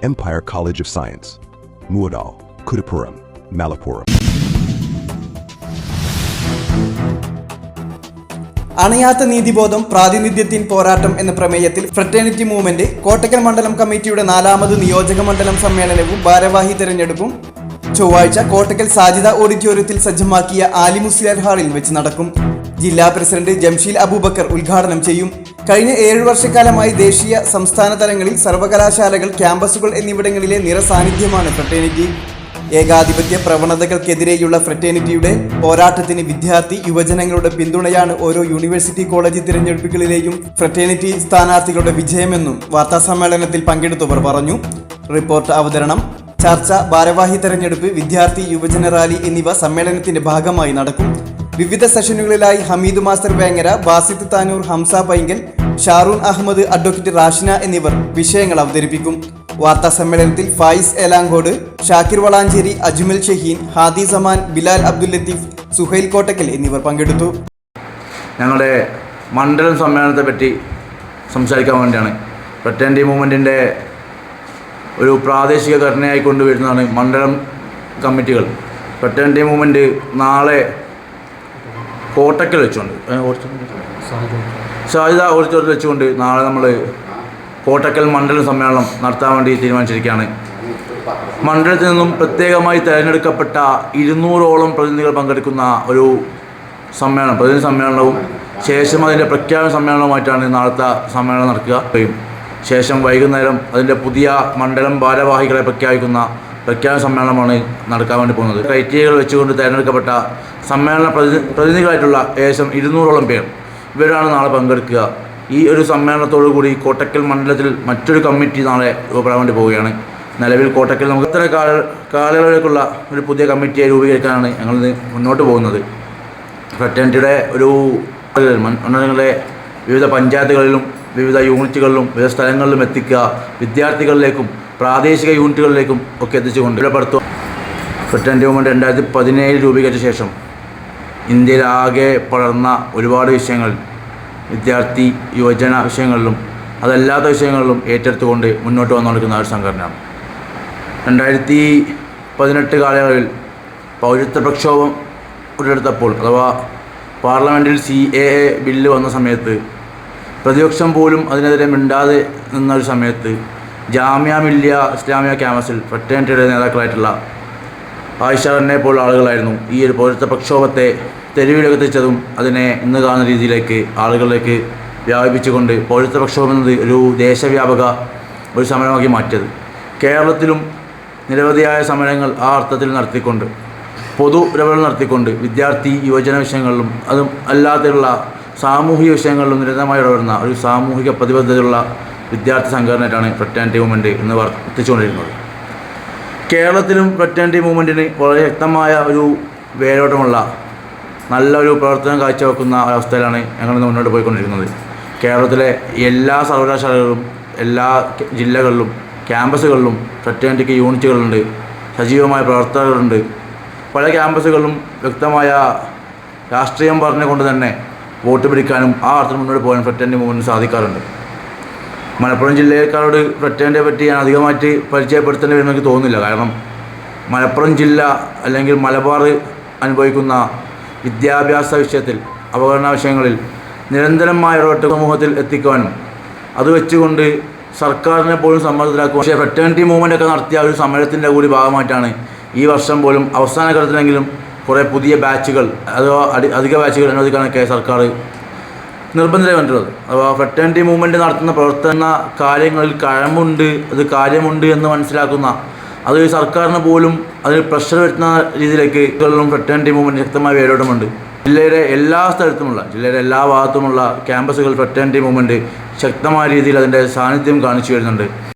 Empire College of Science. Muadal, Kudapuram, Malappuram. അണയാത്ത നീതിബോധം പ്രാതിനിധ്യത്തിൻ പോരാട്ടം എന്ന പ്രമേയത്തിൽ ഫ്രട്ടേണിറ്റി മൂവ്മെന്റ് കോട്ടക്കൽ മണ്ഡലം കമ്മിറ്റിയുടെ നാലാമത് നിയോജക മണ്ഡലം സമ്മേളനവും ഭാരവാഹി തെരഞ്ഞെടുപ്പും ചൊവ്വാഴ്ച കോട്ടക്കൽ സാജിദ ഓഡിറ്റോറിയത്തിൽ സജ്ജമാക്കിയ ആലി മുസ്ലിയാർ ഹാളിൽ വെച്ച് നടക്കും ജില്ലാ പ്രസിഡന്റ് ജംഷീൽ അബൂബക്കർ ഉദ്ഘാടനം ചെയ്യും. കഴിഞ്ഞ ഏഴു വർഷക്കാലമായി ദേശീയ സംസ്ഥാന തലങ്ങളിൽ സർവകലാശാലകൾ ക്യാമ്പസുകൾ എന്നിവിടങ്ങളിലെ നിറസാന്നിധ്യമാണ് ഫ്രട്ടേണിറ്റി. ഏകാധിപത്യ പ്രവണതകൾക്കെതിരെയുള്ള ഫ്രട്ടേണിറ്റിയുടെ പോരാട്ടത്തിന് വിദ്യാർത്ഥി യുവജനങ്ങളുടെ പിന്തുണയാണ് ഓരോ യൂണിവേഴ്സിറ്റി കോളേജ് തിരഞ്ഞെടുപ്പുകളിലെയും ഫ്രട്ടേണിറ്റി സ്ഥാനാർത്ഥികളുടെ വിജയമെന്നും വാർത്താസമ്മേളനത്തിൽ പങ്കെടുത്തവർ പറഞ്ഞു. റിപ്പോർട്ട് അവതരണം. ചർച്ച ഭാരവാഹി തെരഞ്ഞെടുപ്പ് വിദ്യാർത്ഥി യുവജന റാലി എന്നിവ സമ്മേളനത്തിന്റെ ഭാഗമായി നടക്കും. വിവിധ സെഷനുകളിലായി ഹമീദ് മാസ്റ്റർ വേങ്ങര ബാസിത്ത് താനൂർ ഹംസ പൈങ്കൽ ഷാറൂൺ അഹമ്മദ് അഡ്വക്കേറ്റ് റാഷിന എന്നിവർ വിഷയങ്ങൾ അവതരിപ്പിക്കും. വാർത്താ സമ്മേളനത്തിൽ ഫായിസ് എലാങ്കോട് ഷാക്കിർ വളാഞ്ചേരി അജ്മൽ ഷഹീൻ ഹാദി സമാൻ ബിലാൽ അബ്ദുൽ ലത്തീഫ് സുഹൈൽ കോട്ടക്കൽ എന്നിവർ പങ്കെടുത്തു. ഞങ്ങളുടെ മണ്ഡലം സമ്മേളനത്തെ പറ്റി സംസാരിക്കാൻ വേണ്ടിയാണ്. പ്രറ്റൻഡി മൂവ്മെന്റിന്റെ ഒരു പ്രാദേശിക ഘടനയായി കൊണ്ടുവരുന്നതാണ് മണ്ഡലം കമ്മിറ്റികൾ. പ്രറ്റൻഡി മൂവ്മെന്റ് നാളെ കോട്ടക്കൽ വെച്ചുകൊണ്ട്. ഷാഹിദ ഓഡിറ്റോറിയത്തിൽ വെച്ചുകൊണ്ട് നാളെ നമ്മൾ കോട്ടക്കൽ മണ്ഡല സമ്മേളനം നടത്താൻ വേണ്ടി തീരുമാനിച്ചിരിക്കുകയാണ്. മണ്ഡലത്തിൽ നിന്നും പ്രത്യേകമായി തിരഞ്ഞെടുക്കപ്പെട്ട ഇരുന്നൂറോളം പ്രതിനിധികൾ പങ്കെടുക്കുന്ന ഒരു സമ്മേളനം പ്രതിനിധി സമ്മേളനവും ശേഷം അതിന്റെ പ്രഖ്യാപന സമ്മേളനവുമായിട്ടാണ് നാളത്തെ സമ്മേളനം നടക്കുക. ശേഷം വൈകുന്നേരം അതിന്റെ പുതിയ മണ്ഡലം ഭാരവാഹികളെ പ്രഖ്യാപിക്കുന്ന പ്രഖ്യാപന സമ്മേളനമാണ് നടക്കാൻ വേണ്ടി പോകുന്നത്. ക്രൈറ്റീരിയകൾ വെച്ചുകൊണ്ട് തിരഞ്ഞെടുക്കപ്പെട്ട സമ്മേളന പ്രതി പ്രതിനിധികളായിട്ടുള്ള ഏകദേശം ഇരുന്നൂറോളം പേർ ഇവരാണ് നാളെ പങ്കെടുക്കുക. ഈ ഒരു സമ്മേളനത്തോടു കൂടി കോട്ടക്കൽ മണ്ഡലത്തിൽ മറ്റൊരു കമ്മിറ്റി നാളെ രൂപപ്പെടാൻ വേണ്ടി പോവുകയാണ്. നിലവിൽ കോട്ടക്കൽ നമുക്ക് ഇത്ര കാല കാലയളവിലേക്കുള്ള ഒരു പുതിയ കമ്മിറ്റിയെ രൂപീകരിക്കാനാണ് ഞങ്ങൾ മുന്നോട്ട് പോകുന്നത്. ഫ്രറ്റേണിറ്റിയുടെ ഒരു മണ്ഡലങ്ങളെ വിവിധ പഞ്ചായത്തുകളിലും വിവിധ യൂണിറ്റുകളിലും വിവിധ സ്ഥലങ്ങളിലും എത്തിക്കുക വിദ്യാർത്ഥികളിലേക്കും പ്രാദേശിക യൂണിറ്റുകളിലേക്കും ഒക്കെ എത്തിച്ചുകൊണ്ട് ഇടപെടുത്തു. ഫിറ്റ് ആൻഡ് മൂവ്മെന്റ് രണ്ടായിരത്തി പതിനേഴ് രൂപീകരിച്ച ശേഷം ഇന്ത്യയിലാകെ പടർന്ന ഒരുപാട് വിഷയങ്ങൾ വിദ്യാർത്ഥി യുവജന വിഷയങ്ങളിലും അതല്ലാത്ത വിഷയങ്ങളിലും ഏറ്റെടുത്തുകൊണ്ട് മുന്നോട്ട് വന്നുകൊണ്ടിരിക്കുന്ന ഒരു സംഘടനയാണ്. രണ്ടായിരത്തി പതിനെട്ട് കാലയളവിൽ പൗരത്വ പ്രക്ഷോഭം ഉടലെടുത്തപ്പോൾ അഥവാ പാർലമെന്റിൽ സി എ എ ബില്ല് വന്ന സമയത്ത് പ്രതിപക്ഷം പോലും അതിനെതിരെ മിണ്ടാതെ നിന്ന ഒരു സമയത്ത് ജാമ്യ മില്ലിയ ഇസ്ലാമിയ ക്യാമ്പസിൽ ഫ്രറ്റേണിറ്റിയുടെ നേതാക്കളായിട്ടുള്ള ആയിഷ എന്നെ പോലുള്ള ആളുകളായിരുന്നു. ഈ ഒരു പൗരത്വ പ്രക്ഷോഭത്തെ തെരുവിലെത്തിച്ചതും അതിനെ ഇന്ന് കാണുന്ന രീതിയിലേക്ക് ആളുകളിലേക്ക് വ്യാപിപ്പിച്ചുകൊണ്ട് പൗരത്വ പ്രക്ഷോഭം എന്നത് ഒരു ദേശവ്യാപക ഒരു സമരമാക്കി മാറ്റിയത്. കേരളത്തിലും നിരവധിയായ സമരങ്ങൾ ആ അർത്ഥത്തിൽ നടത്തിക്കൊണ്ട് പൊതു ഇടപെടൽ നടത്തിക്കൊണ്ട് വിദ്യാർത്ഥി യുവജന വിഷയങ്ങളിലും അതും അല്ലാതെയുള്ള സാമൂഹിക വിഷയങ്ങളിലും നിരന്തരമായി ഇടപെടുന്ന ഒരു സാമൂഹിക പ്രതിബദ്ധതയുള്ള വിദ്യാർത്ഥി സംഘടനയായിട്ടാണ് ഫ്രറ്റാനിറ്റി മൂവ്മെന്റ് ഇന്ന് വർത്തിച്ചുകൊണ്ടിരുന്നത് കേരളത്തിലും ഫ്രറ്റാനിറ്റി മൂവ്മെന്റിന് വളരെ ശക്തമായ ഒരു വേരോട്ടമുള്ള നല്ലൊരു പ്രവർത്തനം കാഴ്ചവെക്കുന്ന ഒരവസ്ഥയിലാണ് ഞങ്ങൾ ഇന്ന് മുന്നോട്ട് പോയിക്കൊണ്ടിരിക്കുന്നത്. കേരളത്തിലെ എല്ലാ സർവകലാശാലകളിലും എല്ലാ ജില്ലകളിലും ക്യാമ്പസുകളിലും ഫ്രറ്റാനിറ്റിക്ക് യൂണിറ്റുകളുണ്ട് സജീവമായ പ്രവർത്തകരുണ്ട്. പല ക്യാമ്പസുകളിലും വ്യക്തമായ രാഷ്ട്രീയം പറഞ്ഞുകൊണ്ട് തന്നെ വോട്ട് പിടിക്കാനും ആ അർത്ഥത്തിൽ മുന്നോട്ട് പോകാനും ഫ്രറ്റാനിറ്റി മൂവ്മെന്റിന് സാധിക്കാറുണ്ട്. മലപ്പുറം ജില്ലക്കാരോട് പ്രത്യേകതയെ പറ്റി ഞാൻ അധികമായിട്ട് പരിചയപ്പെടുത്തേണ്ടി വരുമെന്ന് എനിക്ക് തോന്നുന്നില്ല. കാരണം മലപ്പുറം ജില്ല അല്ലെങ്കിൽ മലബാർ അനുഭവിക്കുന്ന വിദ്യാഭ്യാസ വിഷയത്തിൽ അവഗണന വിഷയങ്ങളിൽ നിരന്തരമായ ഇടപെട്ട് സമൂഹത്തിൽ എത്തിക്കുവാനും അത് വെച്ചുകൊണ്ട് സർക്കാരിനെ പോലും സമ്മർദ്ദത്തിലാക്കുക പക്ഷേ ഫ്രറ്റേണിറ്റി മൂവ്മെന്റ് ഒക്കെ നടത്തിയ ഒരു സമരത്തിന്റെ കൂടി ഭാഗമായിട്ടാണ് ഈ വർഷം പോലും അവസാന ഘട്ടത്തിലെങ്കിലും കുറേ പുതിയ ബാച്ചുകൾ അഥവാ അധിക ബാച്ചുകൾ അനുവദിക്കാനൊക്കെ സർക്കാർ നിർബന്ധിതമായി അപ്പോൾ ഫ്രറ്റേണിറ്റി മൂവ്മെന്റ് നടത്തുന്ന പ്രവർത്തന കാര്യങ്ങളിൽ കഴമ്പുണ്ട് അത് കാര്യമുണ്ട് എന്ന് മനസ്സിലാക്കുന്ന അത് സർക്കാരിന് പോലും അതിൽ പ്രഷർ വരുന്ന രീതിയിലേക്ക് ഫ്രറ്റേണിറ്റി മൂവ്മെന്റ് ശക്തമായ വേരോട്ടമുണ്ട് ജില്ലയുടെ എല്ലാ സ്ഥലത്തുമുള്ള ജില്ലയുടെ എല്ലാ ഭാഗത്തുമുള്ള ക്യാമ്പസുകൾ ഫ്രറ്റേണിറ്റി മൂവ്മെന്റ് ശക്തമായ രീതിയിൽ അതിന്റെ സാന്നിധ്യം കാണിച്ചു വരുന്നുണ്ട്